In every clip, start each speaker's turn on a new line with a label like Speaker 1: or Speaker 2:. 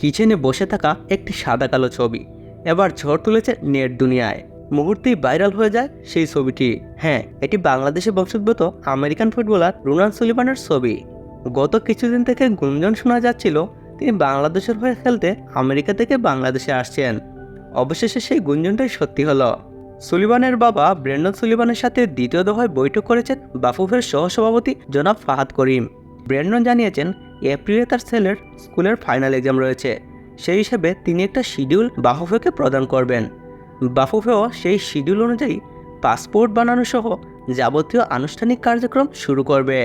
Speaker 1: কিচেনে বসে থাকা একটি সাদা কালো ছবি। এবার ঝড় তুলেছে নেট দুনিয়ায়। মুহূর্তেই ভাইরাল হয়ে যায় সেই ছবিটি। হ্যাঁ এটি বাংলাদেশে বংশোদ্ভূত আমেরিকান ফুটবলার রোনাল্ড সুলিভানের ছবি। গত কিছুদিন থেকে গুঞ্জন শোনা যাচ্ছিল, তিনি বাংলাদেশের হয়ে খেলতে আমেরিকা থেকে বাংলাদেশে আসছেন। অবশেষে সেই গুঞ্জনটাই সত্যি হলো। সুলিবানের বাবা ব্রেন্ডন সুলিবানের সাথে দ্বিতীয় দফায় বৈঠক করেছেন বাফুফের সহসভাপতি জনাব ফাহাদ করিম। ব্রেন্ডন জানিয়েছেন এপ্রিলে তার ছেলের স্কুলের ফাইনাল এক্সাম রয়েছে। সেই হিসেবে তিনি একটা শিডিউল বাফুফেকে প্রদান করবেন। বাফুফেও সেই শিডিউল অনুযায়ী পাসপোর্ট বানানো সহ যাবতীয় আনুষ্ঠানিক কার্যক্রম শুরু করবে।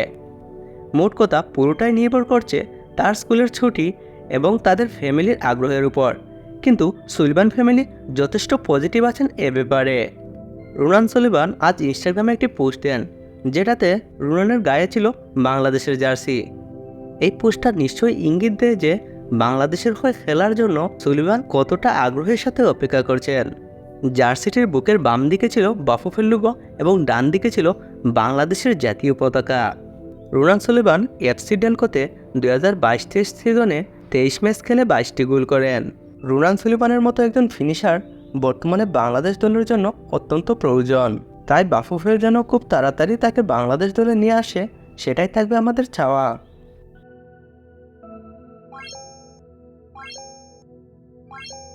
Speaker 1: মোট কথা পুরোটাই নির্ভর করছে তার স্কুলের ছুটি এবং তাদের ফ্যামিলির আগ্রহের উপর। কিন্তু সুলিবান ফ্যামিলি যথেষ্ট পজিটিভ আছেন এ ব্যাপারে। রুনান সুলিবান আজ ইনস্টাগ্রামে একটি পোস্ট দেন, যেটাতে রুনানের গায়ে ছিল বাংলাদেশের জার্সি। এই পোস্টটা নিশ্চয়ই ইঙ্গিত দেয় যে বাংলাদেশের হয়ে খেলার জন্য সুলিবান কতটা আগ্রহের সাথে অপেক্ষা করছেন। জার্সিটির বুকের বাম দিকে ছিল বাফুফের লোগো এবং ডান দিকে ছিল বাংলাদেশের জাতীয় পতাকা। রোনান সুলিবান এফসি ডেলকোতে দুই হাজার বাইশ তেইশ সিজনে তেইশ ম্যাচ খেলে বাইশটি গোল করেন। রুনান সুলিবানের মতো একজন ফিনিশার বর্তমানে বাংলাদেশ দলের জন্য অত্যন্ত প্রয়োজন। তাই বাফুফের যেন খুব তাড়াতাড়ি তাকে বাংলাদেশ দলে নিয়ে আসে, সেটাই থাকবে আমাদের চাওয়া। Bye.